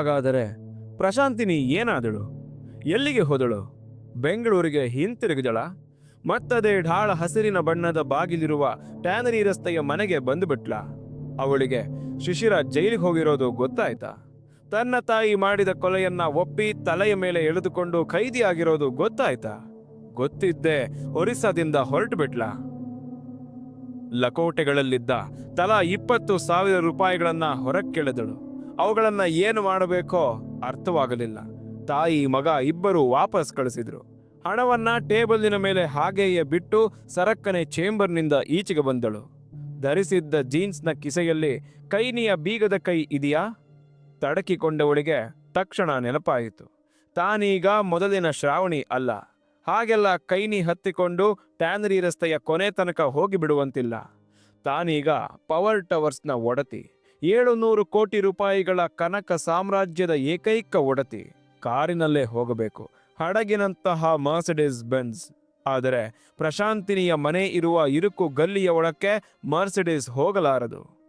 ಹಾಗಾದರೆ ಪ್ರಶಾಂತಿನಿ ಏನಾದಳು? ಎಲ್ಲಿಗೆ ಹೋದಳು? ಬೆಂಗಳೂರಿಗೆ ಹಿಂತಿರುಗಿದಳ? ಮತ್ತದೇ ಢಾಳ ಹಸಿರಿನ ಬಣ್ಣದ ಬಾಗಿಲಿರುವ ಟ್ಯಾನರಿ ರಸ್ತೆಯ ಮನೆಗೆ ಬಂದುಬಿಟ್ಲ. ಅವಳಿಗೆ, ಶಿಶಿರ ಜೈಲಿಗೆ ಹೋಗಿರೋದು ಗೊತ್ತಾಯ್ತಾ? ತನ್ನ ತಾಯಿ ಮಾಡಿದ ಕೊಲೆಯನ್ನ ಒಪ್ಪಿ ತಲೆಯ ಮೇಲೆ ಎಳೆದುಕೊಂಡು ಖೈದಿಯಾಗಿರೋದು ಗೊತ್ತಾಯ್ತಾ? ಗೊತ್ತಿದ್ದೆ ಒರಿಸ್ಸಾದಿಂದ ಹೊರಟು ಬಿಟ್ಲ ಲಕೋಟೆಗಳಲ್ಲಿದ್ದ ತಲಾ ಇಪ್ಪತ್ತು ಸಾವಿರ ರೂಪಾಯಿಗಳನ್ನ ಹೊರಕ್ಕೆಳೆದಳು. ಅವುಗಳನ್ನ ಏನು ಮಾಡಬೇಕೋ ಅರ್ಥವಾಗಲಿಲ್ಲ. ತಾಯಿ ಮಗ ಇಬ್ಬರು ವಾಪಸ್ ಕಳಿಸಿದ್ರು. ಹಣವನ್ನ ಟೇಬಲಿನ ಮೇಲೆ ಹಾಗೆಯೇ ಬಿಟ್ಟು ಸರಕ್ಕನೆ ಚೇಂಬರ್ನಿಂದ ಈಚೆಗೆ ಬಂದಳು. ಧರಿಸಿದ್ದ ಜೀನ್ಸ್ನ ಕಿಸೆಯಲ್ಲಿ, ಕೈನಿಯ ಬೀಗದ ಕೈ ಇದೆಯಾ? ತಡಕಿಕೊಂಡವಳಿಗೆ ತಕ್ಷಣ ನೆನಪಾಯಿತು. ತಾನೀಗ ಮೊದಲಿನ ಶ್ರಾವಣಿ ಅಲ್ಲ. ಹಾಗೆಲ್ಲ ಕೈನಿ ಹತ್ತಿಕೊಂಡು ಟ್ಯಾನರಿ ರಸ್ತೆಯ ಕೊನೆ ತನಕ ಹೋಗಿಬಿಡುವಂತಿಲ್ಲ. ತಾನೀಗ ಪವರ್ ಟವರ್ಸ್ನ ಒಡತಿ. ಏಳು ನೂರು ಕೋಟಿ ರೂಪಾಯಿಗಳ ಕನಕ ಸಾಮ್ರಾಜ್ಯದ ಏಕೈಕ ಒಡತಿ ಕಾರಿನಲ್ಲೇ ಹೋಗಬೇಕು. ಹಡಗಿನಂತಹ ಮರ್ಸಿಡಿಸ್ ಬೆನ್ಸ್ ಆದರೆ ಪ್ರಶಾಂತಿನಿಯ ಮನೆ ಇರುವ ಇರುಕು ಗಲ್ಲಿಯ ಒಳಕ್ಕೆ ಮರ್ಸಿಡಿಸ್ ಹೋಗಲಾರದು.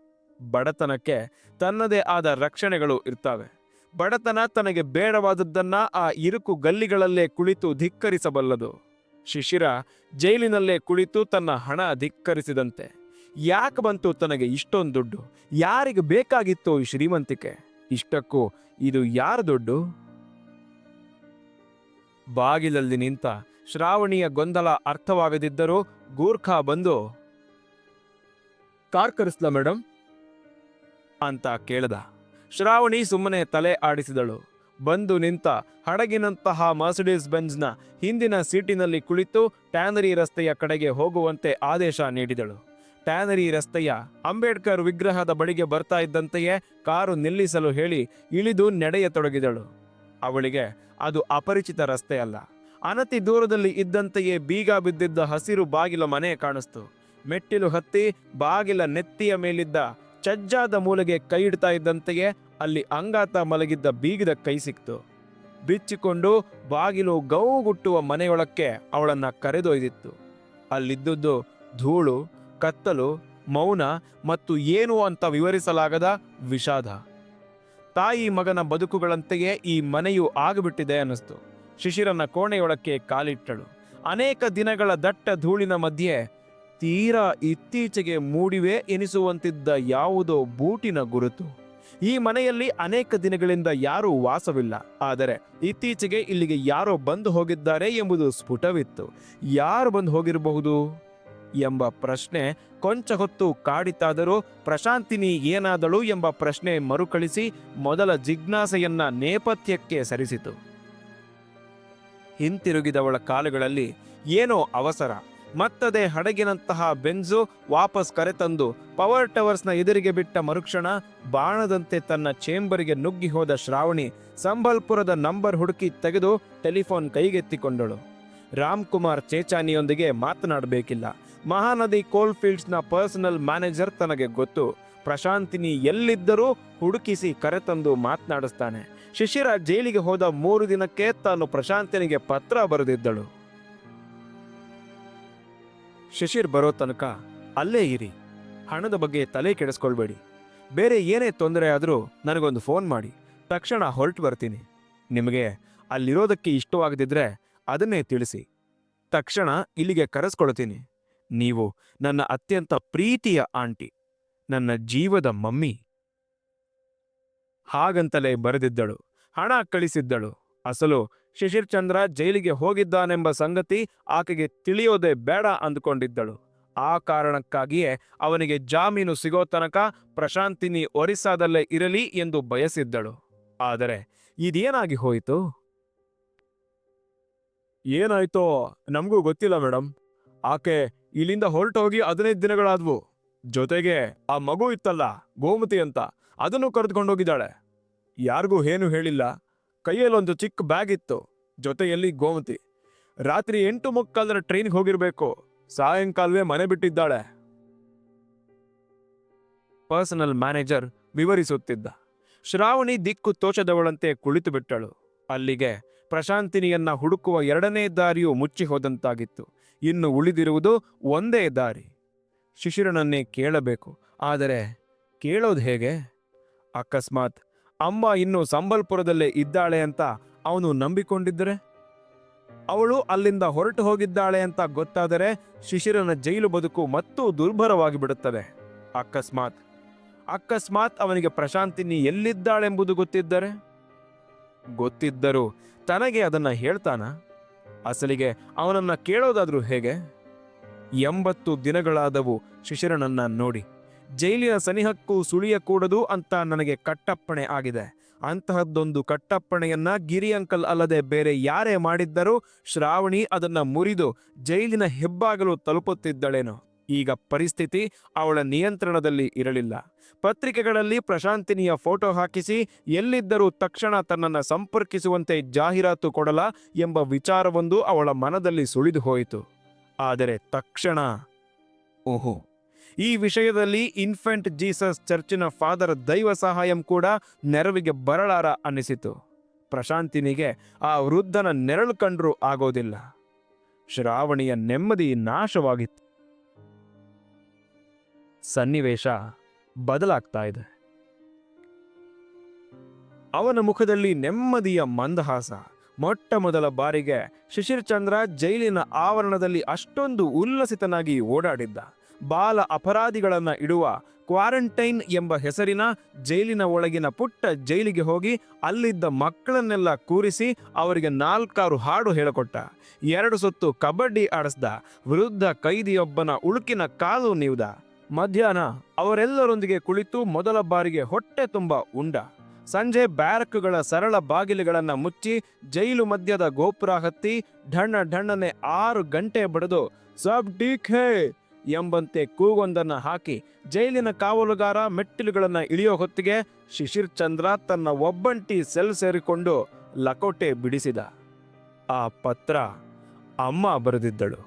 ಬಡತನಕ್ಕೆ ತನ್ನದೇ ಆದ ರಕ್ಷಣೆಗಳು ಇರ್ತವೆ. ಬಡತನ ತನಗೆ ಬೇಡವಾದದ್ದನ್ನ ಆ ಇರುಕು ಗಲ್ಲಿಗಳಲ್ಲೇ ಕುಳಿತು ಧಿಕ್ಕರಿಸಬಲ್ಲದು. ಶಿಶಿರ ಜೈಲಿನಲ್ಲೇ ಕುಳಿತು ತನ್ನ ಹಣ ಧಿಕ್ಕರಿಸಿದಂತೆ. ಯಾಕೆ ಬಂತು ತನಗೆ ಇಷ್ಟೊಂದು ದುಡ್ಡು? ಯಾರಿಗೆ ಬೇಕಾಗಿತ್ತು ಈ ಶ್ರೀಮಂತಿಕೆ? ಇಷ್ಟಕ್ಕೂ ಇದು ಯಾರ ದುಡ್ಡು? ಬಾಗಿಲಲ್ಲಿ ನಿಂತ ಶ್ರಾವಣಿಯ ಗೊಂದಲ ಅರ್ಥವಾಗದಿದ್ದರೂ ಗೂರ್ಖಾ ಬಂದು, ಕಾರ್ ಮೇಡಂ? ಮೇಡಮ್ ಅಂತ ಕೇಳ್ದ. ಶ್ರಾವಣಿ ಸುಮ್ಮನೆ ತಲೆ ಆಡಿಸಿದಳು. ಬಂದು ನಿಂತ ಹಡಗಿನಂತಹ ಮರ್ಸಿಡೀಸ್ ಬೆಂಜ್ನ ಹಿಂದಿನ ಸೀಟಿನಲ್ಲಿ ಕುಳಿತು ಟ್ಯಾನರಿ ರಸ್ತೆಯ ಕಡೆಗೆ ಹೋಗುವಂತೆ ಆದೇಶ ನೀಡಿದಳು. ಟ್ಯಾನರಿ ರಸ್ತೆಯ ಅಂಬೇಡ್ಕರ್ ವಿಗ್ರಹದ ಬಳಿಗೆ ಬರ್ತಾ ಇದ್ದಂತೆಯೇ ಕಾರು ನಿಲ್ಲಿಸಲು ಹೇಳಿ ಇಳಿದು ನಡೆಯತೊಡಗಿದಳು. ಅವಳಿಗೆ ಅದು ಅಪರಿಚಿತ ರಸ್ತೆ ಅಲ್ಲ. ಅನತಿ ದೂರದಲ್ಲಿ ಇದ್ದಂತೆಯೇ ಬೀಗ ಬಿದ್ದಿದ್ದ ಹಸಿರು ಬಾಗಿಲ ಮನೆ ಕಾಣಿಸ್ತು. ಮೆಟ್ಟಿಲು ಹತ್ತಿ, ಬಾಗಿಲ ನೆತ್ತಿಯ ಮೇಲಿದ್ದ ಚಜ್ಜಾದ ಮೂಲೆಗೆ ಕೈ ಇಡ್ತಾ ಇದ್ದಂತೆಯೇ ಅಲ್ಲಿ ಅಂಗಾತ ಮಲಗಿದ್ದ ಬೀಗದ ಕೈ ಸಿಕ್ತು. ಬಿಚ್ಚಿಕೊಂಡು ಬಾಗಿಲು ಗೌಗುಟ್ಟುವ ಮನೆಯೊಳಕ್ಕೆ ಅವಳನ್ನ ಕರೆದೊಯ್ದಿತ್ತು. ಅಲ್ಲಿದ್ದುದು ಧೂಳು ಕತ್ತಲು, ಮೌನ ಮತ್ತು ಏನು ಅಂತ ವಿವರಿಸಲಾಗದ ವಿಷಾದ. ತಾಯಿ ಮಗನ ಬದುಕುಗಳಂತೆಯೇ ಈ ಮನೆಯು ಆಗಿಬಿಟ್ಟಿದೆ ಅನ್ನಿಸ್ತು. ಶಿಶಿರನ ಕೋಣೆಯೊಳಕ್ಕೆ ಕಾಲಿಟ್ಟಳು. ಅನೇಕ ದಿನಗಳ ದಟ್ಟ ಧೂಳಿನ ಮಧ್ಯೆ ತೀರಾ ಇತ್ತೀಚೆಗೆ ಮೂಡಿವೆ ಎನಿಸುವಂತಿದ್ದ ಯಾವುದೋ ಬೂಟಿನ ಗುರುತು. ಈ ಮನೆಯಲ್ಲಿ ಅನೇಕ ದಿನಗಳಿಂದ ಯಾರೂ ವಾಸವಿಲ್ಲ. ಆದರೆ ಇತ್ತೀಚೆಗೆ ಇಲ್ಲಿಗೆ ಯಾರೋ ಬಂದು ಹೋಗಿದ್ದಾರೆ ಎಂಬುದು ಸ್ಫುಟವಿತ್ತು. ಯಾರು ಬಂದು ಹೋಗಿರಬಹುದು? ಎಂಬ ಪ್ರಶ್ನೆ ಕೊಂಚ ಹೊತ್ತು ಕಾಡಿತಾದರೂ ಪ್ರಶಾಂತಿನಿ ಏನಾದಳು ಎಂಬ ಪ್ರಶ್ನೆ ಮರುಕಳಿಸಿ ಮೊದಲ ಜಿಜ್ಞಾಸೆಯನ್ನ ನೇಪಥ್ಯಕ್ಕೆ ಸರಿಸಿತು. ಹಿಂತಿರುಗಿದವಳ ಕಾಲುಗಳಲ್ಲಿ ಏನೋ ಅವಸರ. ಮತ್ತದೇ ಹಡಗಿನಂತಹ ಬೆಂಜು ವಾಪಸ್ ಕರೆತಂದು ಪವರ್ ಟವರ್ಸ್ನ ಎದುರಿಗೆ ಬಿಟ್ಟ ಮರುಕ್ಷಣ ಬಾಣದಂತೆ ತನ್ನ ಚೇಂಬರಿಗೆ ನುಗ್ಗಿ ಹೋದ ಶ್ರಾವಣಿ ಸಂಬಲ್ಪುರದ ನಂಬರ್ ಹುಡುಕಿ ತೆಗೆದು ಟೆಲಿಫೋನ್ ಕೈಗೆತ್ತಿಕೊಂಡಳು. ರಾಮ್ಕುಮಾರ್ ಚೇಚಾನಿಯೊಂದಿಗೆ ಮಾತನಾಡಬೇಕಿಲ್ಲ. ಮಹಾನದಿ ಕೋಲ್ ಫೀಲ್ಡ್ಸ್ನ ಪರ್ಸನಲ್ ಮ್ಯಾನೇಜರ್ ತನಗೆ ಗೊತ್ತು. ಪ್ರಶಾಂತಿನಿ ಎಲ್ಲಿದ್ದರೂ ಹುಡುಕಿಸಿ ಕರೆತಂದು ಮಾತನಾಡಿಸ್ತಾನೆ. ಶಿಶಿರ ಜೈಲಿಗೆ ಹೋದ ಮೂರು ದಿನಕ್ಕೆ ತಾನು ಪ್ರಶಾಂತಿನಿಗೆ ಪತ್ರ ಬರೆದಿದ್ದಳು. ಶಿಶಿರ್ ಬರೋ ತನಕ ಅಲ್ಲೇ ಇರಿ. ಹಣದ ಬಗ್ಗೆ ತಲೆ ಕೆಡಿಸ್ಕೊಳ್ಬೇಡಿ. ಬೇರೆ ಏನೇ ತೊಂದರೆ ಆದರೂ ನನಗೊಂದು ಫೋನ್ ಮಾಡಿ. ತಕ್ಷಣ ಹೊರಟು ಬರ್ತೀನಿ. ನಿಮಗೆ ಅಲ್ಲಿರೋದಕ್ಕೆ ಇಷ್ಟವಾಗದಿದ್ರೆ ಅದನ್ನೇ ತಿಳಿಸಿ. ತಕ್ಷಣ ಇಲ್ಲಿಗೆ ಕರೆಸ್ಕೊಳ್ತೀನಿ. ನೀವು ನನ್ನ ಅತ್ಯಂತ ಪ್ರೀತಿಯ ಆಂಟಿ, ನನ್ನ ಜೀವದ ಮಮ್ಮಿ. ಹಾಗಂತಲೇ ಬರೆದಿದ್ದಳು, ಹಣ ಕಳಿಸಿದ್ದಳು. ಅಸಲು ಶಿಶಿರ್ ಚಂದ್ರ ಜೈಲಿಗೆ ಹೋಗಿದ್ದಾನೆಂಬ ಸಂಗತಿ ಆಕೆಗೆ ತಿಳಿಯೋದೇ ಬೇಡ ಅಂದುಕೊಂಡಿದ್ದಳು. ಆ ಕಾರಣಕ್ಕಾಗಿಯೇ ಅವನಿಗೆ ಜಾಮೀನು ಸಿಗೋ ತನಕ ಪ್ರಶಾಂತಿನಿ ಒರಿಸ್ಸಾದಲ್ಲೇ ಇರಲಿ ಎಂದು ಬಯಸಿದ್ದಳು. ಆದರೆ ಇದೇನಾಗಿ ಹೋಯಿತು? ಏನಾಯ್ತೋ ನಮಗೂ ಗೊತ್ತಿಲ್ಲ ಮೇಡಮ್ ಆಕೆ ಇಲ್ಲಿಂದ ಹೊರಟೋಗಿ ಹದಿನೈದು ದಿನಗಳಾದ್ವು. ಜೊತೆಗೆ ಆ ಮಗು ಇತ್ತಲ್ಲ, ಗೋಮತಿ ಅಂತ, ಅದನ್ನು ಕರೆದುಕೊಂಡೋಗಿದ್ದಾಳೆ. ಯಾರಿಗೂ ಏನು ಹೇಳಿಲ್ಲ. ಕೈಯಲ್ಲೊಂದು ಚಿಕ್ಕ ಬ್ಯಾಗ್ ಇತ್ತು, ಜೊತೆಯಲ್ಲಿ ಗೋಮತಿ. ರಾತ್ರಿ ಎಂಟು ಮುಕ್ಕಾಲರ ಟ್ರೈನ್ಗೆ ಹೋಗಿರಬೇಕು. ಸಾಯಂಕಾಲವೇ ಮನೆ ಬಿಟ್ಟಿದ್ದಾಳೆ. ಪರ್ಸನಲ್ ಮ್ಯಾನೇಜರ್ ವಿವರಿಸುತ್ತಿದ್ದ. ಶ್ರಾವಣಿ ದಿಕ್ಕು ತೋಚದವಳಂತೆ ಕುಳಿತು ಬಿಟ್ಟಳು ಅಲ್ಲಿಗೆ ಪ್ರಶಾಂತಿನಿಯನ್ನ ಹುಡುಕುವ ಎರಡನೇ ದಾರಿಯು ಮುಚ್ಚಿ ಹೋದಂತಾಗಿತ್ತು ಇನ್ನು ಉಳಿದಿರುವುದು ಒಂದೇ ದಾರಿ. ಶಿಶಿರನನ್ನೇ ಕೇಳಬೇಕು. ಆದರೆ ಕೇಳೋದು ಹೇಗೆ? ಅಕಸ್ಮಾತ್ ಅಮ್ಮ ಇನ್ನು ಸಂಬಲ್ಪುರದಲ್ಲೇ ಇದ್ದಾಳೆ ಅಂತ ಅವನು ನಂಬಿಕೊಂಡಿದ್ದರೆ? ಅವಳು ಅಲ್ಲಿಂದ ಹೊರಟು ಹೋಗಿದ್ದಾಳೆ ಅಂತ ಗೊತ್ತಾದರೆ ಶಿಶಿರನ ಜೈಲು ಬದುಕು ಮತ್ತೂ ದುರ್ಭರವಾಗಿ ಬಿಡುತ್ತದೆ ಅಕಸ್ಮಾತ್ ಅಕಸ್ಮಾತ್ ಅವನಿಗೆ ಪ್ರಶಾಂತಿನಿ ಎಲ್ಲಿದ್ದಾಳೆಂಬುದು ಗೊತ್ತಿದ್ದರೆ? ಗೊತ್ತಿದ್ದರೂ ತನಗೆ ಅದನ್ನು ಹೇಳ್ತಾನ? ಅಸಲಿಗೆ ಅವನನ್ನ ಕೇಳೋದಾದ್ರೂ ಹೇಗೆ? ಎಂಬತ್ತು ದಿನಗಳಾದವು ಶಿಶಿರನನ್ನ ನೋಡಿ. ಜೈಲಿನ ಸನಿಹಕ್ಕೂ ಸುಳಿಯಕೂಡದು ಅಂತ ನನಗೆ ಕಟ್ಟಪ್ಪಣೆ ಆಗಿದೆ. ಅಂತಹದ್ದೊಂದು ಕಟ್ಟಪ್ಪಣೆಯನ್ನ ಗಿರಿ ಅಂಕಲ್ ಅಲ್ಲದೆ ಬೇರೆ ಯಾರೇ ಮಾಡಿದ್ದರೂ ಶ್ರಾವಣಿ ಅದನ್ನ ಮುರಿದು ಜೈಲಿನ ಹೆಬ್ಬಾಗಲು ತಲುಪುತ್ತಿದ್ದಳೇನೋ. ಈಗ ಪರಿಸ್ಥಿತಿ ಅವಳ ನಿಯಂತ್ರಣದಲ್ಲಿ ಇರಲಿಲ್ಲ. ಪತ್ರಿಕೆಗಳಲ್ಲಿ ಪ್ರಶಾಂತಿನಿಯ ಫೋಟೋ ಹಾಕಿಸಿ, ಎಲ್ಲಿದ್ದರೂ ತಕ್ಷಣ ತನ್ನನ್ನು ಸಂಪರ್ಕಿಸುವಂತೆ ಜಾಹೀರಾತು ಕೊಡಲ ಎಂಬ ವಿಚಾರವೊಂದು ಅವಳ ಮನದಲ್ಲಿ ಸುಳಿದು ಹೋಯಿತು ಆದರೆ ತಕ್ಷಣ ಓಹೋ! ಈ ವಿಷಯದಲ್ಲಿ ಇನ್ಫೆಂಟ್ ಜೀಸಸ್ ಚರ್ಚಿನ ಫಾದರ್ ದೈವ ಸಹಾಯಂ ಕೂಡ ನೆರವಿಗೆ ಬರಲಾರ ಅನ್ನಿಸಿತು. ಪ್ರಶಾಂತಿನಿಗೆ ಆ ವೃದ್ಧನ ನೆರಳು ಕಂಡ್ರೂ ಆಗೋದಿಲ್ಲ. ಶ್ರಾವಣಿಯ ನೆಮ್ಮದಿ ನಾಶವಾಗಿತ್ತು. ಸನ್ನಿವೇಶ ಬದಲಾಗ್ತಾ ಇದೆ. ಅವನ ಮುಖದಲ್ಲಿ ನೆಮ್ಮದಿಯ ಮಂದಹಾಸ. ಮೊಟ್ಟ ಮೊದಲ ಬಾರಿಗೆ ಶಿಶಿರ್ ಚಂದ್ರ ಜೈಲಿನ ಆವರಣದಲ್ಲಿ ಅಷ್ಟೊಂದು ಉಲ್ಲಸಿತನಾಗಿ ಓಡಾಡಿದ್ದ. ಬಾಲ ಅಪರಾಧಿಗಳನ್ನ ಇಡುವ ಕ್ವಾರಂಟೈನ್ ಎಂಬ ಹೆಸರಿನ ಜೈಲಿನ ಒಳಗಿನ ಪುಟ್ಟ ಜೈಲಿಗೆ ಹೋಗಿ ಅಲ್ಲಿದ್ದ ಮಕ್ಕಳನ್ನೆಲ್ಲ ಕೂರಿಸಿ ಅವರಿಗೆ ನಾಲ್ಕಾರು ಹಾಡು ಹೇಳಿಕೊಟ್ಟ. ಎರಡು ಸುತ್ತು ಕಬಡ್ಡಿ ಆಡಿಸ್ದ. ವೃದ್ಧ ಕೈದಿಯೊಬ್ಬನ ಉಳುಕಿನ ಕಾಲು ನೀವ್ದ. ಮಧ್ಯಾಹ್ನ ಅವರೆಲ್ಲರೊಂದಿಗೆ ಕುಳಿತು ಮೊದಲ ಬಾರಿಗೆ ಹೊಟ್ಟೆ ತುಂಬ ಉಂಡ. ಸಂಜೆ ಬ್ಯಾರಕ್ಗಳ ಸರಳ ಬಾಗಿಲುಗಳನ್ನು ಮುಚ್ಚಿ ಜೈಲು ಮಧ್ಯದ ಗೋಪುರ ಹತ್ತಿ ಢಣ್ಣ ಢಣ್ಣನೆ ಆರು ಗಂಟೆ ಬಡಿದು ಸಬ್ ಡೀಕ್ ಹೇ ಎಂಬಂತೆ ಕೂಗೊಂದನ್ನು ಹಾಕಿ ಜೈಲಿನ ಕಾವಲುಗಾರ ಮೆಟ್ಟಿಲುಗಳನ್ನು ಇಳಿಯೋ ಹೊತ್ತಿಗೆ ಶಿಶಿರ್ ಚಂದ್ರ ತನ್ನ ಒಬ್ಬಂಟಿ ಸೆಲ್ ಸೇರಿಕೊಂಡು ಲಕೋಟೆ ಬಿಡಿಸಿದ. ಆ ಪತ್ರ ಅಮ್ಮ ಬರೆದಿದ್ದಳು.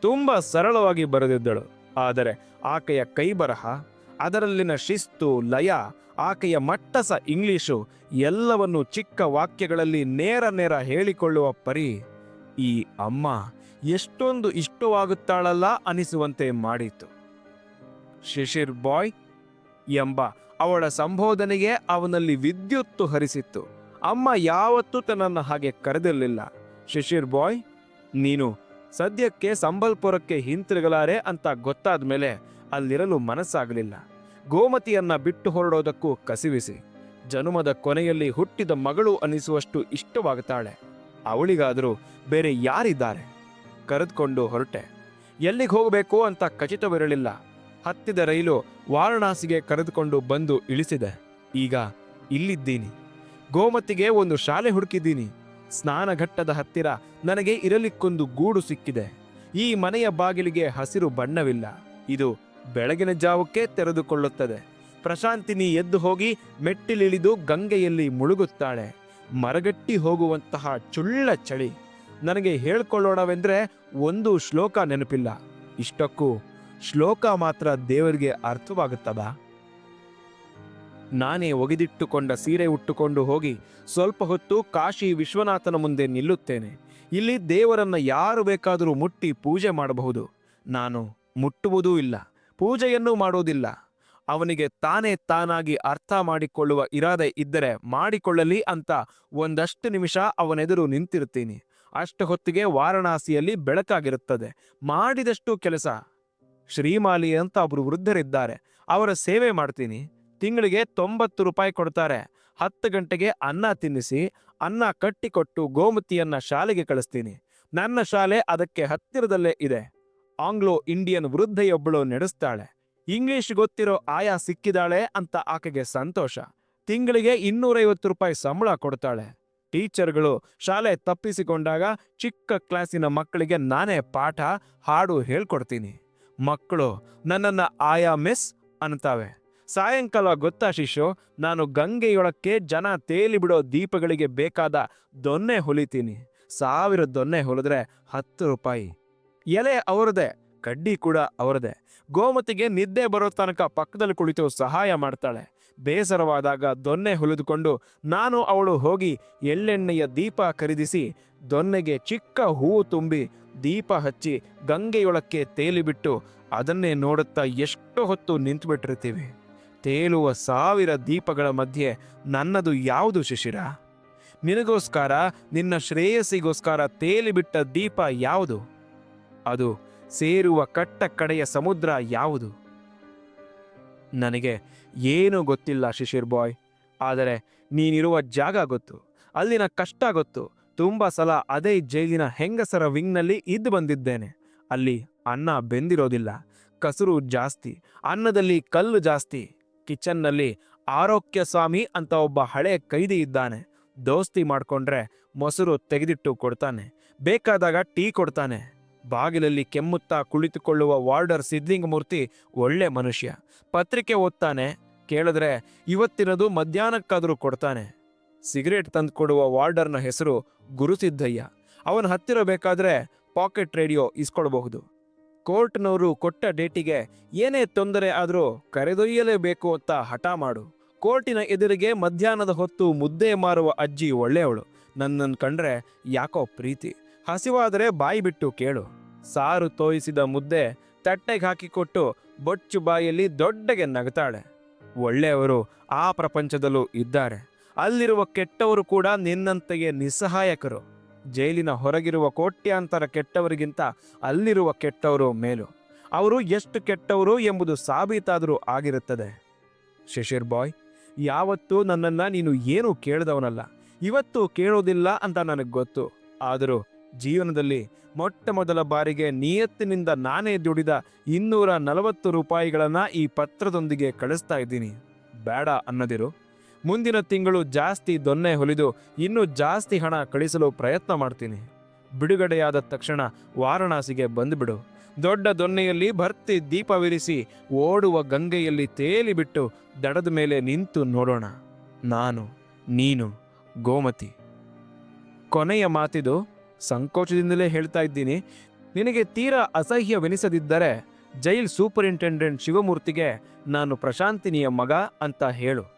ತುಂಬ ಸರಳವಾಗಿ ಬರೆದಿದ್ದಳು. ಆದರೆ ಆಕೆಯ ಕೈಬರಹ, ಅದರಲ್ಲಿನ ಶಿಸ್ತು, ಲಯ, ಆಕೆಯ ಮಟ್ಟಸ ಇಂಗ್ಲಿಶು ಎಲ್ಲವನ್ನು ಚಿಕ್ಕ ವಾಕ್ಯಗಳಲ್ಲಿ ನೇರ ನೇರ ಹೇಳಿಕೊಳ್ಳುವ ಪರಿ ಈ ಅಮ್ಮ ಎಷ್ಟೊಂದು ಇಷ್ಟವಾಗುತ್ತಾಳಲ್ಲ ಅನಿಸುವಂತೆ ಮಾಡಿತು. ಶಿಶಿರ್ ಬಾಯ್ ಎಂಬ ಅವಳ ಸಂಬೋಧನೆಗೆ ಅವನಲ್ಲಿ ವಿದ್ಯುತ್ತು ಹರಿಸಿತ್ತು. ಅಮ್ಮ ಯಾವತ್ತೂ ತನ್ನನ್ನು ಹಾಗೆ ಕರೆದಿರಲಿಲ್ಲ. ಶಿಶಿರ್ ಬಾಯ್, ನೀನು ಸದ್ಯಕ್ಕೆ ಸಂಬಲ್ಪುರಕ್ಕೆ ಹಿಂತಿರುಗಲಾರೆ ಅಂತ ಗೊತ್ತಾದ ಮೇಲೆ ಅಲ್ಲಿರಲು ಮನಸ್ಸಾಗಲಿಲ್ಲ. ಗೋಮತಿಯನ್ನ ಬಿಟ್ಟು ಹೊರಡೋದಕ್ಕೂ ಕಸಿವಿಸಿ. ಜನುಮದ ಕೊನೆಯಲ್ಲಿ ಹುಟ್ಟಿದ ಮಗಳು ಅನಿಸುವಷ್ಟು ಇಷ್ಟವಾಗುತ್ತಾಳೆ. ಅವಳಿಗಾದರೂ ಬೇರೆ ಯಾರಿದ್ದಾರೆ? ಕರೆದುಕೊಂಡು ಹೊರಟೆ. ಎಲ್ಲಿಗೆ ಹೋಗಬೇಕು ಅಂತ ಖಚಿತವಿರಲಿಲ್ಲ. ಹತ್ತಿದ ರೈಲು ವಾರಣಾಸಿಗೆ ಕರೆದುಕೊಂಡು ಬಂದು ಇಳಿಸಿದೆ. ಈಗ ಇಲ್ಲಿದ್ದೀನಿ. ಗೋಮತಿಗೆ ಒಂದು ಶಾಲೆ ಹುಡುಕಿದ್ದೀನಿ. ಸ್ನಾನಘಟ್ಟದ ಹತ್ತಿರ ನನಗೆ ಇರಲಿಕ್ಕೊಂದು ಗೂಡು ಸಿಕ್ಕಿದೆ. ಈ ಮನೆಯ ಬಾಗಿಲಿಗೆ ಹಸಿರು ಬಣ್ಣವಿಲ್ಲ. ಇದು ಬೆಳಗಿನ ಜಾವಕ್ಕೆ ತೆರೆದುಕೊಳ್ಳುತ್ತದೆ. ಪ್ರಶಾಂತಿನಿ ಎದ್ದು ಹೋಗಿ ಮೆಟ್ಟಿಲಿಳಿದು ಗಂಗೆಯಲ್ಲಿ ಮುಳುಗುತ್ತಾಳೆ. ಮರಗಟ್ಟಿ ಹೋಗುವಂತಹ ಚುಳ್ಳ ಚಳಿ. ನನಗೆ ಹೇಳ್ಕೊಳ್ಳೋಣವೆಂದ್ರೆ ಒಂದು ಶ್ಲೋಕ ನೆನಪಿಲ್ಲ. ಇಷ್ಟಕ್ಕೂ ಶ್ಲೋಕ ಮಾತ್ರ ದೇವರಿಗೆ ಅರ್ಥವಾಗುತ್ತದಾ? ನಾನೇ ಒಗೆದಿಟ್ಟುಕೊಂಡ ಸೀರೆ ಉಟ್ಟುಕೊಂಡು ಹೋಗಿ ಸ್ವಲ್ಪ ಹೊತ್ತು ಕಾಶಿ ವಿಶ್ವನಾಥನ ಮುಂದೆ ನಿಲ್ಲುತ್ತೇನೆ. ಇಲ್ಲಿ ದೇವರನ್ನ ಯಾರು ಬೇಕಾದರೂ ಮುಟ್ಟಿ ಪೂಜೆ ಮಾಡಬಹುದು. ನಾನು ಮುಟ್ಟುವುದೂ ಇಲ್ಲ, ಪೂಜೆಯನ್ನೂ ಮಾಡೋದಿಲ್ಲ. ಅವನಿಗೆ ತಾನೇ ತಾನಾಗಿ ಅರ್ಥ ಮಾಡಿಕೊಳ್ಳುವ ಇರಾದೆ ಇದ್ದರೆ ಮಾಡಿಕೊಳ್ಳಲಿ ಅಂತ ಒಂದಷ್ಟು ನಿಮಿಷ ಅವನೆದುರು ನಿಂತಿರ್ತೀನಿ ಅಷ್ಟು ಹೊತ್ತಿಗೆ ವಾರಣಾಸಿಯಲ್ಲಿ ಬೆಳಕಾಗಿರುತ್ತದೆ. ಮಾಡಿದಷ್ಟು ಕೆಲಸ. ಶ್ರೀಮಾಲಿ ಅಂತ ಒಬ್ಬರು ವೃದ್ಧರಿದ್ದಾರೆ. ಅವರ ಸೇವೆ ಮಾಡ್ತೀನಿ. ತಿಂಗಳಿಗೆ ತೊಂಬತ್ತು ರೂಪಾಯಿ ಕೊಡ್ತಾರೆ. ಹತ್ತು ಗಂಟೆಗೆ ಅನ್ನ ತಿನ್ನಿಸಿ, ಅನ್ನ ಕಟ್ಟಿಕೊಟ್ಟು ಗೋಮತಿಯನ್ನ ಶಾಲೆಗೆ ಕಳಿಸ್ತೀನಿ. ನನ್ನ ಶಾಲೆ ಅದಕ್ಕೆ ಹತ್ತಿರದಲ್ಲೇ ಇದೆ. ಆಂಗ್ಲೋ ಇಂಡಿಯನ್ ವೃದ್ಧೆಯೊಬ್ಬಳು ನಡೆಸ್ತಾಳೆ. ಇಂಗ್ಲಿಷ್ ಗೊತ್ತಿರೋ ಆಯಾ ಸಿಕ್ಕಿದಾಳೆ ಅಂತ ಆಕೆಗೆ ಸಂತೋಷ. ತಿಂಗಳಿಗೆ ಇನ್ನೂರೈವತ್ತು ರೂಪಾಯಿ ಸಂಬಳ ಕೊಡ್ತಾಳೆ. ಟೀಚರ್ಗಳು ಶಾಲೆ ತಪ್ಪಿಸಿಕೊಂಡಾಗ ಚಿಕ್ಕ ಕ್ಲಾಸಿನ ಮಕ್ಕಳಿಗೆ ನಾನೇ ಪಾಠ, ಹಾಡು ಹೇಳ್ಕೊಡ್ತೀನಿ. ಮಕ್ಕಳು ನನ್ನನ್ನ ಆಯಾ ಮಿಸ್ ಅಂತಾವೆ. ಸಾಯಂಕಾಲ ಗೊತ್ತಾ ಶಿಶು ನಾನು ಗಂಗೆಯೊಳಕ್ಕೆ ಜನ ತೇಲಿಬಿಡೋ ದೀಪಗಳಿಗೆ ಬೇಕಾದ ದೊನ್ನೆ ಹೊಲಿತೀನಿ. ಸಾವಿರ ದೊನ್ನೆ ಹೊಲಿದ್ರೆ ಹತ್ತು ರೂಪಾಯಿ. ಎಲೆ ಅವರದೇ, ಕಡ್ಡಿ ಕೂಡ ಅವರದೇ. ಗೋಮತಿಗೆ ನಿದ್ದೆ ಬರೋ ತನಕ ಪಕ್ಕದಲ್ಲಿ ಕುಳಿತು ಸಹಾಯ ಮಾಡ್ತಾಳೆ. ಬೇಸರವಾದಾಗ ದೊನ್ನೆ ಹೊಲಿದುಕೊಂಡು ನಾನು ಅವಳು ಹೋಗಿ ಎಳ್ಳೆಣ್ಣೆಯ ದೀಪ ಖರೀದಿಸಿ ದೊನ್ನೆಗೆ ಚಿಕ್ಕ ಹೂವು ತುಂಬಿ ದೀಪ ಹಚ್ಚಿ ಗಂಗೆಯೊಳಕ್ಕೆ ತೇಲಿಬಿಟ್ಟು ಅದನ್ನೇ ನೋಡುತ್ತಾ ಎಷ್ಟು ಹೊತ್ತು ನಿಂತುಬಿಟ್ಟಿರ್ತೀವಿ. ತೇಲುವ ಸಾವಿರ ದೀಪಗಳ ಮಧ್ಯೆ ನನ್ನದು ಯಾವುದು ಶಿಶಿರ? ನಿನಗೋಸ್ಕರ, ನಿನ್ನ ಶ್ರೇಯಸ್ಸಿಗೋಸ್ಕರ ತೇಲಿಬಿಟ್ಟ ದೀಪ ಯಾವುದು? ಅದು ಸೇರುವ ಕಟ್ಟ ಕಡೆಯ ಸಮುದ್ರ ಯಾವುದು? ನನಗೆ ಏನೂ ಗೊತ್ತಿಲ್ಲ ಶಿಶಿರ್ ಬಾಯ್, ಆದರೆ ನೀನಿರುವ ಜಾಗ ಗೊತ್ತು, ಅಲ್ಲಿನ ಕಷ್ಟ ಗೊತ್ತು. ತುಂಬ ಸಲ ಅದೇ ಜೈಲಿನ ಹೆಂಗಸರ ವಿಂಗ್ನಲ್ಲಿ ಇದ್ದು ಬಂದಿದ್ದೇನೆ. ಅಲ್ಲಿ ಅನ್ನ ಬೆಂದಿರೋದಿಲ್ಲ, ಕಸರು ಜಾಸ್ತಿ, ಅನ್ನದಲ್ಲಿ ಕಲ್ಲು ಜಾಸ್ತಿ. ಕಿಚನ್ನಲ್ಲಿ ಆರೋಗ್ಯ ಸ್ವಾಮಿ ಅಂತ ಒಬ್ಬ ಹಳೆ ಕೈದಿ ಇದ್ದಾನೆ. ದೋಸ್ತಿ ಮಾಡ್ಕೊಂಡ್ರೆ ಮೊಸರು ತೆಗೆದಿಟ್ಟು ಕೊಡ್ತಾನೆ. ಬೇಕಾದಾಗ ಟೀ ಕೊಡ್ತಾನೆ. ಬಾಗಿಲಲ್ಲಿ ಕೆಮ್ಮುತ್ತಾ ಕುಳಿತುಕೊಳ್ಳುವ ವಾರ್ಡರ್ ಸಿದ್ಲಿಂಗಮೂರ್ತಿ ಒಳ್ಳೆ ಮನುಷ್ಯ. ಪತ್ರಿಕೆ ಓದ್ತಾನೆ. ಕೇಳಿದ್ರೆ ಇವತ್ತಿನದು ಮಧ್ಯಾಹ್ನಕ್ಕಾದರೂ ಕೊಡ್ತಾನೆ. ಸಿಗರೇಟ್ ತಂದುಕೊಡುವ ವಾರ್ಡರ್ನ ಹೆಸರು ಗುರುಸಿದ್ದಯ್ಯ. ಅವನ ಹತ್ತಿರ ಬೇಕಾದ್ರೆ ಪಾಕೆಟ್ ರೇಡಿಯೋ ಇಸ್ಕೊಳ್ಬಹುದು. ಕೋರ್ಟ್ನವರು ಕೊಟ್ಟ ಡೇಟಿಗೆ ಏನೇ ತೊಂದರೆ ಆದರೂ ಕರೆದೊಯ್ಯಲೇಬೇಕು ಅಂತ ಹಠ ಮಾಡು. ಕೋರ್ಟಿನ ಎದುರಿಗೆ ಮಧ್ಯಾಹ್ನದ ಹೊತ್ತು ಮುದ್ದೆ ಮಾರುವ ಅಜ್ಜಿ ಒಳ್ಳೆಯವಳು. ನನ್ನನ್ನು ಕಂಡ್ರೆ ಯಾಕೋ ಪ್ರೀತಿ. ಹಸಿವಾದರೆ ಬಾಯಿ ಬಿಟ್ಟು ಕೇಳು. ಸಾರು ತೋಯಿಸಿದ ಮುದ್ದೆ ತಟ್ಟೆಗೆ ಹಾಕಿಕೊಟ್ಟು ಬೊಚ್ಚು ಬಾಯಲ್ಲಿ ದೊಡ್ಡಗೆ ನಗತಾಳೆ. ಒಳ್ಳೆಯವರು ಆ ಪ್ರಪಂಚದಲ್ಲೂ ಇದ್ದಾರೆ. ಅಲ್ಲಿರುವ ಕೆಟ್ಟವರು ಕೂಡ ನಿನ್ನಂತೆಯೇ ನಿಸ್ಸಹಾಯಕರು. ಜೈಲಿನ ಹೊರಗಿರುವ ಕೋಟ್ಯಾಂತರ ಕೆಟ್ಟವರಿಗಿಂತ ಅಲ್ಲಿರುವ ಕೆಟ್ಟವರು ಮೇಲು. ಅವರು ಎಷ್ಟು ಕೆಟ್ಟವರು ಎಂಬುದು ಸಾಬೀತಾದರೂ ಆಗಿರುತ್ತದೆ. ಶಶಿರ್ ಬಾಯ್, ಯಾವತ್ತೂ ನನ್ನನ್ನು ನೀನು ಏನೂ ಕೇಳಿದವನಲ್ಲ. ಇವತ್ತು ಕೇಳೋದಿಲ್ಲ ಅಂತ ನನಗೆ ಗೊತ್ತು. ಆದರೂ ಜೀವನದಲ್ಲಿ ಮೊಟ್ಟ ಮೊದಲ ಬಾರಿಗೆ ನಿಯತ್ತಿನಿಂದ ನಾನೇ ದುಡಿದ ಇನ್ನೂರ ನಲವತ್ತು ರೂಪಾಯಿಗಳನ್ನು ಈ ಪತ್ರದೊಂದಿಗೆ ಕಳಿಸ್ತಾ ಇದ್ದೀನಿ. ಬೇಡ ಅನ್ನದಿರು. ಮುಂದಿನ ತಿಂಗಳು ಜಾಸ್ತಿ ದೊನ್ನೆ ಹೊಲಿದು ಇನ್ನೂ ಜಾಸ್ತಿ ಹಣ ಕಳಿಸಲು ಪ್ರಯತ್ನ ಮಾಡ್ತೀನಿ. ಬಿಡುಗಡೆಯಾದ ತಕ್ಷಣ ವಾರಣಾಸಿಗೆ ಬಂದುಬಿಡು. ದೊಡ್ಡ ದೊನ್ನೆಯಲ್ಲಿ ಭರ್ತಿ ದೀಪವಿರಿಸಿ ಓಡುವ ಗಂಗೆಯಲ್ಲಿ ತೇಲಿಬಿಟ್ಟು ದಡದ ಮೇಲೆ ನಿಂತು ನೋಡೋಣ. ನಾನು, ನೀನು, ಗೋಮತಿ. ಕೊನೆಯ ಮಾತಿದು ಸಂಕೋಚದಿಂದಲೇ ಹೇಳ್ತಾ ಇದ್ದೀನಿ. ನಿನಗೆ ತೀರಾ ಅಸಹ್ಯವೆನಿಸದಿದ್ದರೆ ಜೈಲ್ ಸೂಪರಿಂಟೆಂಡೆಂಟ್ ಶಿವಮೂರ್ತಿಗೆ ನಾನು ಪ್ರಶಾಂತಿನಿಯ ಮಗ ಅಂತ ಹೇಳು.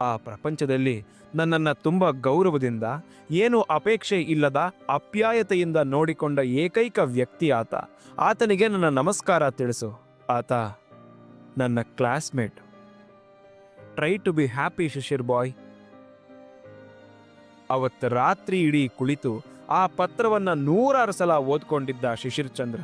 ಆ ಪ್ರಪಂಚದಲ್ಲಿ ನನ್ನನ್ನು ತುಂಬ ಗೌರವದಿಂದ, ಏನು ಅಪೇಕ್ಷೆ ಇಲ್ಲದ ಅಪ್ಯಾಯತೆಯಿಂದ ನೋಡಿಕೊಂಡ ಏಕೈಕ ವ್ಯಕ್ತಿ ಆತ. ಆತನಿಗೆ ನನ್ನ ನಮಸ್ಕಾರ ತಿಳಿಸು. ಆತ ನನ್ನ classmate. Try to be happy, Shishir bye. ಅವತ್ತು ರಾತ್ರಿ ಇಡೀ ಕುಳಿತು ಆ ಪತ್ರವನ್ನು ನೂರಾರು ಸಲ ಓದ್ಕೊಂಡಿದ್ದ ಶಿಶಿರ್ ಚಂದ್ರ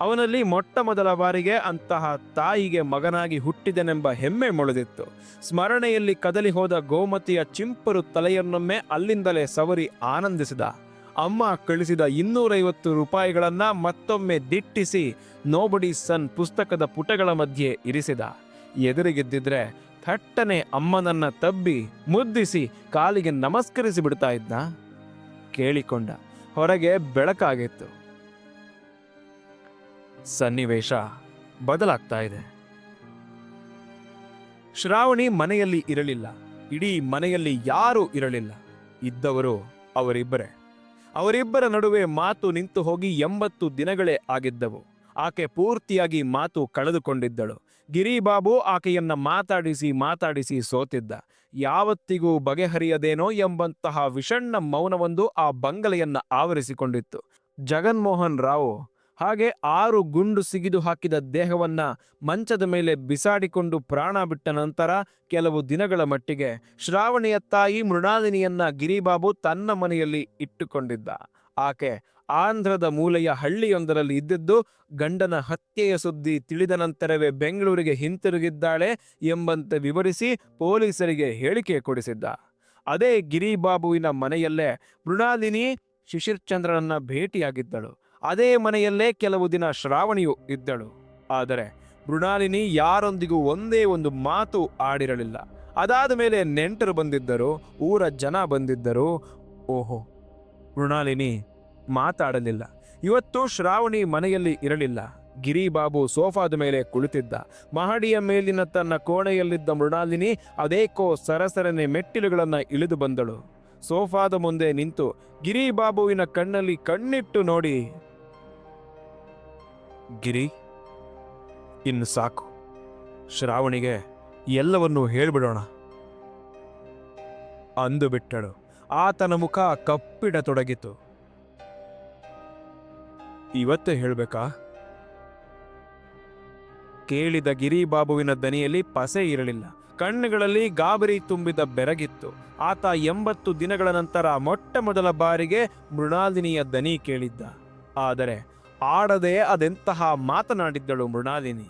ಅವನಲ್ಲಿ ಮೊಟ್ಟ ಮೊದಲ ಬಾರಿಗೆ ಅಂತಹ ತಾಯಿಗೆ ಮಗನಾಗಿ ಹುಟ್ಟಿದನೆಂಬ ಹೆಮ್ಮೆ ಮೊಳೆದಿತ್ತು. ಸ್ಮರಣೆಯಲ್ಲಿ ಕದಲಿ ಹೋದ ಗೋಮತಿಯ ಚಿಂಪರು ತಲೆಯನ್ನೊಮ್ಮೆ ಅಲ್ಲಿಂದಲೇ ಸವರಿ ಆನಂದಿಸಿದ. ಅಮ್ಮ ಕಳಿಸಿದ ಇನ್ನೂರೈವತ್ತು ರೂಪಾಯಿಗಳನ್ನು ಮತ್ತೊಮ್ಮೆ ದಿಟ್ಟಿಸಿ ನೋಬಡಿ ಸನ್ ಪುಸ್ತಕದ ಪುಟಗಳ ಮಧ್ಯೆ ಇರಿಸಿದ. ಎದುರಿಗೆದ್ದಿದ್ರೆ ಥಟ್ಟನೆ ಅಮ್ಮನನ್ನ ತಬ್ಬಿ ಮುದ್ದಿಸಿ ಕಾಲಿಗೆ ನಮಸ್ಕರಿಸಿ ಬಿಡ್ತಾ ಇದ್ನ ಕೇಳಿಕೊಂಡ. ಹೊರಗೆ ಬೆಳಕಾಗಿತ್ತು. ಸನ್ನಿವೇಶ ಬದಲಾಗ್ತಾ ಇದೆ. ಶ್ರಾವಣಿ ಮನೆಯಲ್ಲಿ ಇರಲಿಲ್ಲ. ಇಡೀ ಮನೆಯಲ್ಲಿ ಯಾರೂ ಇರಲಿಲ್ಲ. ಇದ್ದವರು ಅವರಿಬ್ಬರೇ. ಅವರಿಬ್ಬರ ನಡುವೆ ಮಾತು ನಿಂತು ಹೋಗಿ ಎಂಬತ್ತು ದಿನಗಳೇ ಆಗಿದ್ದವು. ಆಕೆ ಪೂರ್ತಿಯಾಗಿ ಮಾತು ಕಳೆದುಕೊಂಡಿದ್ದಳು. ಗಿರಿಬಾಬು ಆಕೆಯನ್ನ ಮಾತಾಡಿಸಿ ಮಾತಾಡಿಸಿ ಸೋತಿದ್ದ. ಯಾವತ್ತಿಗೂ ಬಗೆಹರಿಯದೇನೋ ಎಂಬಂತಹ ವಿಷಣ್ಣ ಮೌನವೊಂದು ಆ ಬಂಗಲೆಯನ್ನ ಆವರಿಸಿಕೊಂಡಿತ್ತು. ಜಗನ್ಮೋಹನ್ ರಾವ್ ಹಾಗೆ ಆರು ಗುಂಡು ಸಿಗಿದು ಹಾಕಿದ ದೇಹವನ್ನ ಮಂಚದ ಮೇಲೆ ಬಿಸಾಡಿಕೊಂಡು ಪ್ರಾಣ ಬಿಟ್ಟ ನಂತರ ಕೆಲವು ದಿನಗಳ ಮಟ್ಟಿಗೆ ಶ್ರಾವಣಿಯ ತಾಯಿ ಮೃಣಾಲಿನಿಯನ್ನ ಗಿರಿಬಾಬು ತನ್ನ ಮನೆಯಲ್ಲಿ ಇಟ್ಟುಕೊಂಡಿದ್ದ. ಆಕೆ ಆಂಧ್ರದ ಮೂಲೆಯ ಹಳ್ಳಿಯೊಂದರಲ್ಲಿ ಇದ್ದಿದ್ದು ಗಂಡನ ಹತ್ಯೆಯ ಸುದ್ದಿ ತಿಳಿದ ನಂತರವೇ ಬೆಂಗಳೂರಿಗೆ ಹಿಂತಿರುಗಿದ್ದಾಳೆ ಎಂಬಂತೆ ವಿವರಿಸಿ ಪೊಲೀಸರಿಗೆ ಹೇಳಿಕೆ ಕೊಡಿಸಿದ್ದ. ಅದೇ ಗಿರಿಬಾಬುವಿನ ಮನೆಯಲ್ಲೇ ಮೃಣಾಲಿನಿ ಶಿಶಿರ್ಚಂದ್ರನನ್ನ ಭೇಟಿಯಾಗಿದ್ದಳು. ಅದೇ ಮನೆಯಲ್ಲೇ ಕೆಲವು ದಿನ ಶ್ರಾವಣಿಯು ಇದ್ದಳು. ಆದರೆ ಮೃಣಾಲಿನಿ ಯಾರೊಂದಿಗೂ ಒಂದೇ ಒಂದು ಮಾತು ಆಡಿರಲಿಲ್ಲ. ಅದಾದ ಮೇಲೆ ನೆಂಟರು ಬಂದಿದ್ದರು, ಊರ ಜನ ಬಂದಿದ್ದರು. ಓಹೋ, ಮೃಣಾಲಿನಿ ಮಾತಾಡಲಿಲ್ಲ. ಇವತ್ತು ಶ್ರಾವಣಿ ಮನೆಯಲ್ಲಿ ಇರಲಿಲ್ಲ. ಗಿರಿಬಾಬು ಸೋಫಾದ ಮೇಲೆ ಕುಳಿತಿದ್ದ. ಮಹಡಿಯ ಮೇಲಿನ ತನ್ನ ಕೋಣೆಯಲ್ಲಿದ್ದ ಮೃಣಾಲಿನಿ ಅದೇಕೋ ಸರಸರನೆ ಮೆಟ್ಟಿಲುಗಳನ್ನು ಇಳಿದು ಬಂದಳು. ಸೋಫಾದ ಮುಂದೆ ನಿಂತು ಗಿರಿಬಾಬುವಿನ ಕಣ್ಣಲ್ಲಿ ಕಣ್ಣಿಟ್ಟು ನೋಡಿ ಗಿರಿ, ಇನ್ನು ಸಾಕು. ಶ್ರಾವಣಿಗೆ ಎಲ್ಲವನ್ನೂ ಹೇಳಿಬಿಡೋಣ. ಅಂದು ಬಿಟ್ಟಳು. ಆತನ ಮುಖ ಕಪ್ಪಿಡ ತೊಡಗಿತು ಇವತ್ತೇ ಹೇಳಬೇಕಾ? ಕೇಳಿದ ಗಿರಿಬಾಬುವಿನ ದನಿಯಲ್ಲಿ ಪಸೆ ಇರಲಿಲ್ಲ. ಕಣ್ಣುಗಳಲ್ಲಿ ಗಾಬರಿ ತುಂಬಿದ ಬೆರಗಿತ್ತು. ಆತ ಎಂಬತ್ತು ದಿನಗಳ ನಂತರ ಮೊಟ್ಟ ಮೊದಲ ಬಾರಿಗೆ ಮೃಣಾಲಿನಿಯ ದನಿ ಕೇಳಿದ್ದ. ಆದರೆ ಆಡದೆ ಅದೆಂತಹ ಮಾತನಾಡಿದ್ದಳು ಮೃಣಾಲಿನಿ.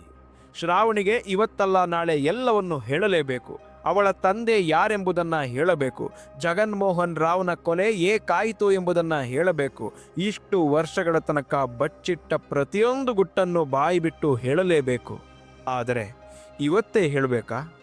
ಶ್ರಾವಣಿಗೆ ಇವತ್ತಲ್ಲ ನಾಳೆ ಎಲ್ಲವನ್ನು ಹೇಳಲೇಬೇಕು. ಅವಳ ತಂದೆ ಯಾರೆಂಬುದನ್ನು ಹೇಳಬೇಕು. ಜಗನ್ಮೋಹನ್ ರಾವ್ನ ಕೊಲೆ ಏಕಾಯಿತು ಎಂಬುದನ್ನು ಹೇಳಬೇಕು. ಇಷ್ಟು ವರ್ಷಗಳ ತನಕ ಬಚ್ಚಿಟ್ಟ ಪ್ರತಿಯೊಂದು ಗುಟ್ಟನ್ನು ಬಾಯಿ ಬಿಟ್ಟು ಹೇಳಲೇಬೇಕು. ಆದರೆ ಇವತ್ತೇ ಹೇಳಬೇಕಾ?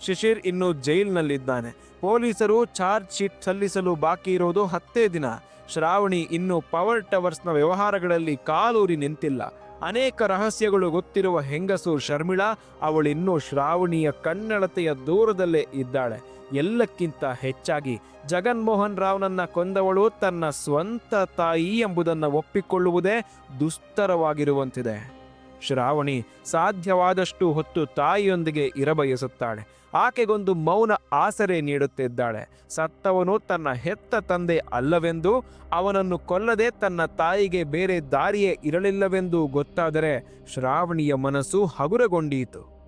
ಶಿಶಿರ್ ಇನ್ನು ಜೈಲ್ನಲ್ಲಿದ್ದಾನೆ. ಪೊಲೀಸರು ಚಾರ್ಜ್ ಶೀಟ್ ಸಲ್ಲಿಸಲು ಬಾಕಿ ಇರೋದು ಹತ್ತೇ ದಿನ. ಶ್ರಾವಣಿ ಇನ್ನು ಪವರ್ ಟವರ್ಸ್ನ ವ್ಯವಹಾರಗಳಲ್ಲಿ ಕಾಲೂರಿ ನಿಂತಿಲ್ಲ. ಅನೇಕ ರಹಸ್ಯಗಳು ಗೊತ್ತಿರುವ ಹೆಂಗಸು ಶರ್ಮಿಳಾ ಅವಳಿನ್ನೂ ಶ್ರಾವಣಿಯ ಕನ್ನಡತೆಯ ದೂರದಲ್ಲೇ ಇದ್ದಾಳೆ. ಎಲ್ಲಕ್ಕಿಂತ ಹೆಚ್ಚಾಗಿ ಜಗನ್ಮೋಹನ್ ರಾವ್ನನ್ನ ಕೊಂದವಳು ತನ್ನ ಸ್ವಂತ ತಾಯಿ ಎಂಬುದನ್ನು ಒಪ್ಪಿಕೊಳ್ಳುವುದೇ ದುಸ್ತರವಾಗಿರುವಂತಿದೆ. ಶ್ರಾವಣಿ ಸಾಧ್ಯವಾದಷ್ಟು ಹೊತ್ತು ತಾಯಿಯೊಂದಿಗೆ ಇರಬಯಸುತ್ತಾಳೆ. ಆಕೆಗೊಂದು ಮೌನ ಆಸರೆ ನೀಡುತ್ತಿದ್ದಾಳೆ. ಸತ್ತವನು ತನ್ನ ಹೆತ್ತ ತಂದೆ ಅಲ್ಲವೆಂದು, ಅವನನ್ನು ಕೊಲ್ಲದೆ ತನ್ನ ತಾಯಿಗೆ ಬೇರೆ ದಾರಿಯೇ ಇರಲಿಲ್ಲವೆಂದು ಗೊತ್ತಾದರೆ ಶ್ರಾವಣಿಯ ಮನಸ್ಸು ಹಗುರಗೊಂಡೀತು.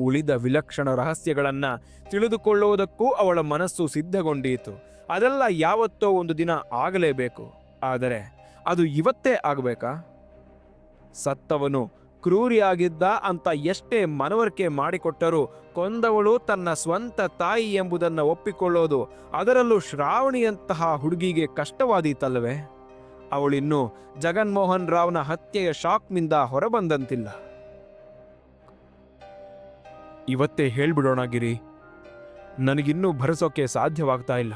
ಉಳಿದ ವಿಲಕ್ಷಣ ರಹಸ್ಯಗಳನ್ನ ತಿಳಿದುಕೊಳ್ಳುವುದಕ್ಕೂ ಅವಳ ಮನಸ್ಸು ಸಿದ್ಧಗೊಂಡೀತು. ಅದೆಲ್ಲ ಯಾವತ್ತೋ ಒಂದು ದಿನ ಆಗಲೇಬೇಕು. ಆದರೆ ಅದು ಇವತ್ತೇ ಆಗಬೇಕಾ? ಸತ್ತವನು. ಕ್ರೂರಿಯಾಗಿದ್ದ ಅಂತ ಎಷ್ಟೇ ಮನವರಿಕೆ ಮಾಡಿಕೊಟ್ಟರೂ ಕೊಂದವಳು ತನ್ನ ಸ್ವಂತ ತಾಯಿ ಎಂಬುದನ್ನು ಒಪ್ಪಿಕೊಳ್ಳೋದು ಅದರಲ್ಲೂ ಶ್ರಾವಣಿಯಂತಹ ಹುಡುಗಿಗೆ ಕಷ್ಟವಾದೀತಲ್ಲವೇ? ಅವಳಿನ್ನು ಜಗನ್ಮೋಹನ್ ರಾವ್ನ ಹತ್ಯೆಯ ಶಾಕ್ನಿಂದ ಹೊರಬಂದಂತಿಲ್ಲ. ಇವತ್ತೇ ಹೇಳ್ಬಿಡೋಣ ಗಿರಿ ನನಗಿನ್ನೂ ಭರಿಸೋಕೆ ಸಾಧ್ಯವಾಗ್ತಾ ಇಲ್ಲ.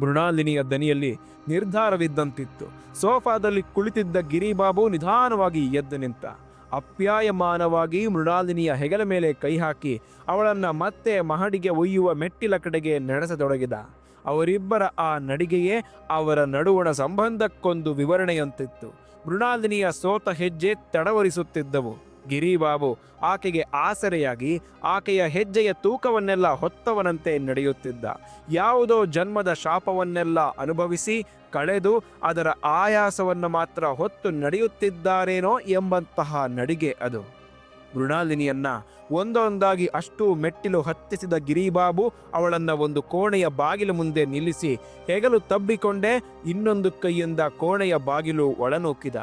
ಮೃಣಾಲಿನಿಯ ದನಿಯಲ್ಲಿ ನಿರ್ಧಾರವಿದ್ದಂತಿತ್ತು. ಸೋಫಾದಲ್ಲಿ ಕುಳಿತಿದ್ದ ಗಿರಿಬಾಬು ನಿಧಾನವಾಗಿ ಎದ್ದು ನಿಂತ, ಅಪ್ಯಾಯಮಾನವಾಗಿ ಮೃಣಾಲಿನಿಯ ಹೆಗಲ ಮೇಲೆ ಕೈ ಹಾಕಿ ಅವಳನ್ನು ಮತ್ತೆ ಮಹಡಿಗೆ ಒಯ್ಯುವ ಮೆಟ್ಟಿಲ ಕಡೆಗೆ ನಡೆಸತೊಡಗಿದ. ಅವರಿಬ್ಬರ ಆ ನಡಿಗೆಯೇ ಅವರ ನಡುವಣ ಸಂಬಂಧಕ್ಕೊಂದು ವಿವರಣೆಯಂತಿತ್ತು. ಮೃಣಾಲಿನಿಯ ಸೋತ ಹೆಜ್ಜೆ ತಡವರಿಸುತ್ತಿದ್ದವು. ಗಿರಿಬಾಬು ಆಕೆಗೆ ಆಸರೆಯಾಗಿ ಆಕೆಯ ಹೆಜ್ಜೆಯ ತೂಕವನ್ನೆಲ್ಲ ಹೊತ್ತವನಂತೆ ನಡೆಯುತ್ತಿದ್ದ. ಯಾವುದೋ ಜನ್ಮದ ಶಾಪವನ್ನೆಲ್ಲ ಅನುಭವಿಸಿ ಕಳೆದು ಅದರ ಆಯಾಸವನ್ನು ಮಾತ್ರ ಹೊತ್ತು ನಡೆಯುತ್ತಿದ್ದಾರೇನೋ ಎಂಬಂತಹ ನಡಿಗೆ ಅದು. ಮೃಣಾಲಿನಿಯನ್ನ ಒಂದೊಂದಾಗಿ ಅಷ್ಟು ಮೆಟ್ಟಿಲು ಹತ್ತಿಸಿದ ಗಿರಿಬಾಬು ಅವಳನ್ನ ಒಂದು ಕೋಣೆಯ ಬಾಗಿಲು ಮುಂದೆ ನಿಲ್ಲಿಸಿ ಹೆಗಲು ತಬ್ಬಿಕೊಂಡೇ ಇನ್ನೊಂದು ಕೈಯಿಂದ ಕೋಣೆಯ ಬಾಗಿಲು ಒಳನೂಕಿದ.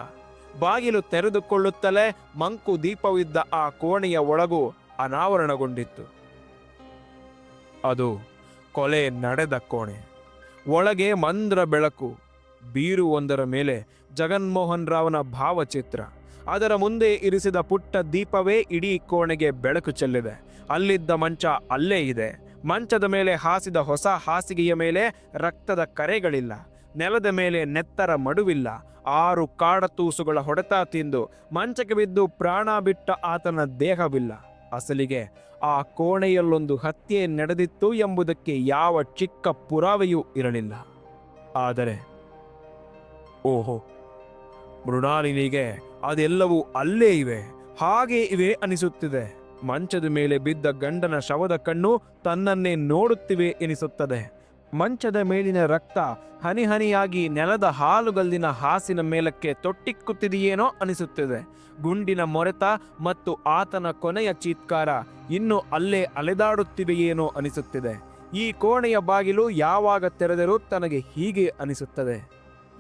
ಬಾಗಿಲು ತೆರೆದುಕೊಳ್ಳುತ್ತಲೇ ಮಂಕು ದೀಪವಿದ್ದ ಆ ಕೋಣೆಯ ಒಳಗು ಅನಾವರಣಗೊಂಡಿತ್ತು. ಅದು ಕೊಲೆ ನಡೆದ ಕೋಣೆ. ಒಳಗೆ ಮಂದ್ರ ಬೆಳಕು, ಬೀರುವೊಂದರ ಮೇಲೆ ಜಗನ್ಮೋಹನ್ ರಾವ್ನ ಭಾವಚಿತ್ರ. ಅದರ ಮುಂದೆ ಇರಿಸಿದ ಪುಟ್ಟ ದೀಪವೇ ಇಡೀ ಕೋಣೆಗೆ ಬೆಳಕು ಚೆಲ್ಲಿದೆ. ಅಲ್ಲಿದ್ದ ಮಂಚ ಅಲ್ಲೇ ಇದೆ. ಮಂಚದ ಮೇಲೆ ಹಾಸಿದ ಹೊಸ ಹಾಸಿಗೆಯ ಮೇಲೆ ರಕ್ತದ ಕರೆಗಳಿಲ್ಲ. ನೆಲದ ಮೇಲೆ ನೆತ್ತರ ಮಡುವಿಲ್ಲ. ಆರು ಕಾಡತೂಸುಗಳ ಹೊಡೆತ ತಿಂದು ಮಂಚಕ್ಕೆ ಬಿದ್ದು ಪ್ರಾಣ ಬಿಟ್ಟ ಆತನ ದೇಹವಿಲ್ಲ. ಅಸಲಿಗೆ ಆ ಕೋಣೆಯಲ್ಲೊಂದು ಹತ್ಯೆ ನಡೆದಿತ್ತು ಎಂಬುದಕ್ಕೆ ಯಾವ ಚಿಕ್ಕ ಪುರಾವೆಯೂ ಇರಲಿಲ್ಲ. ಆದರೆ, ಓಹೋ, ಮೃಣಾಲಿನಿಗೆ ಅದೆಲ್ಲವೂ ಅಲ್ಲೇ ಇವೆ, ಹಾಗೆ ಇವೆ ಅನಿಸುತ್ತಿದೆ. ಮಂಚದ ಮೇಲೆ ಬಿದ್ದ ಗಂಡನ ಶವದ ಕಣ್ಣು ತನ್ನನ್ನೇ ನೋಡುತ್ತಿವೆ ಎನಿಸುತ್ತದೆ. ಮಂಚದ ಮೇಲಿನ ರಕ್ತ ಹನಿಹನಿಯಾಗಿ ನೆಲದ ಹಾಲುಗಲ್ಲಿನ ಹಾಸಿನ ಮೇಲಕ್ಕೆ ತೊಟ್ಟಿಕ್ಕುತ್ತಿದೆಯೇನೋ ಅನಿಸುತ್ತಿದೆ. ಗುಂಡಿನ ಮೊರೆತ ಮತ್ತು ಆತನ ಕೊನೆಯ ಚೀತ್ಕಾರ ಇನ್ನು ಅಲ್ಲೇ ಅಲೆದಾಡುತ್ತಿವೆಯೇನೋ ಅನಿಸುತ್ತಿದೆ. ಈ ಕೋಣೆಯ ಬಾಗಿಲು ಯಾವಾಗ ತೆರೆದರೂ ತನಗೆ ಹೀಗೆ ಅನಿಸುತ್ತದೆ.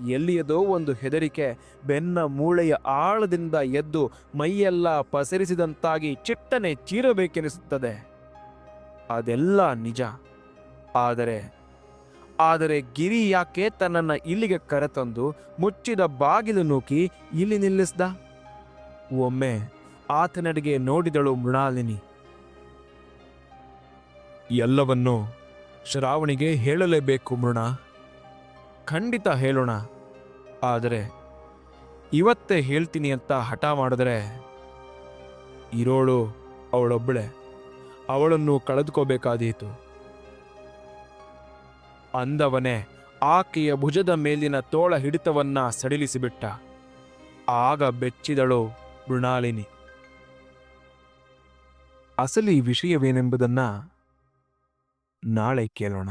ಎಲ್ಲಿಯದೋ ಒಂದು ಹೆದರಿಕೆ ಬೆನ್ನ ಮೂಳೆಯ ಆಳದಿಂದ ಎದ್ದು ಮೈಯೆಲ್ಲ ಪಸರಿಸಿದಂತಾಗಿ ಚಿಟ್ಟನೆ ಚೀರಬೇಕೆನಿಸುತ್ತದೆ. ಅದೆಲ್ಲ ನಿಜ. ಆದರೆ ಆದರೆ ಗಿರಿ ಯಾಕೆ ತನ್ನನ್ನು ಇಲ್ಲಿಗೆ ಕರೆತಂದು ಮುಚ್ಚಿದ ಬಾಗಿಲು ನೂಕಿ ಇಲ್ಲಿ ನಿಲ್ಲಿಸ್ದ? ಒಮ್ಮೆ ಆತನಡೆಗೆ ನೋಡಿದಳು ಮೃಣಾಲಿನಿ. ಎಲ್ಲವನ್ನೂ ಶ್ರಾವಣಿಗೆ ಹೇಳಲೇಬೇಕು ಮೃಣ. ಖಂಡಿತ ಹೇಳೋಣ. ಆದರೆ ಇವತ್ತೇ ಹೇಳ್ತೀನಿ ಅಂತ ಹಠ ಮಾಡಿದ್ರೆ ಇರೋಳು ಅವಳೊಬ್ಬಳೆ. ಅವಳನ್ನು ಕಳೆದುಕೋಬೇಕಾದೀತು. ಅಂದವನೇ ಆಕೆಯ ಭುಜದ ಮೇಲಿನ ತೋಳ ಹಿಡಿತವನ್ನ ಸಡಿಲಿಸಿಬಿಟ್ಟ. ಆಗ ಬೆಚ್ಚಿದಳು ಮೃಣಾಲಿನಿ. ಅಸಲಿ ವಿಷಯವೇನೆಂಬುದನ್ನು ನಾಳೆ ಕೇಳೋಣ.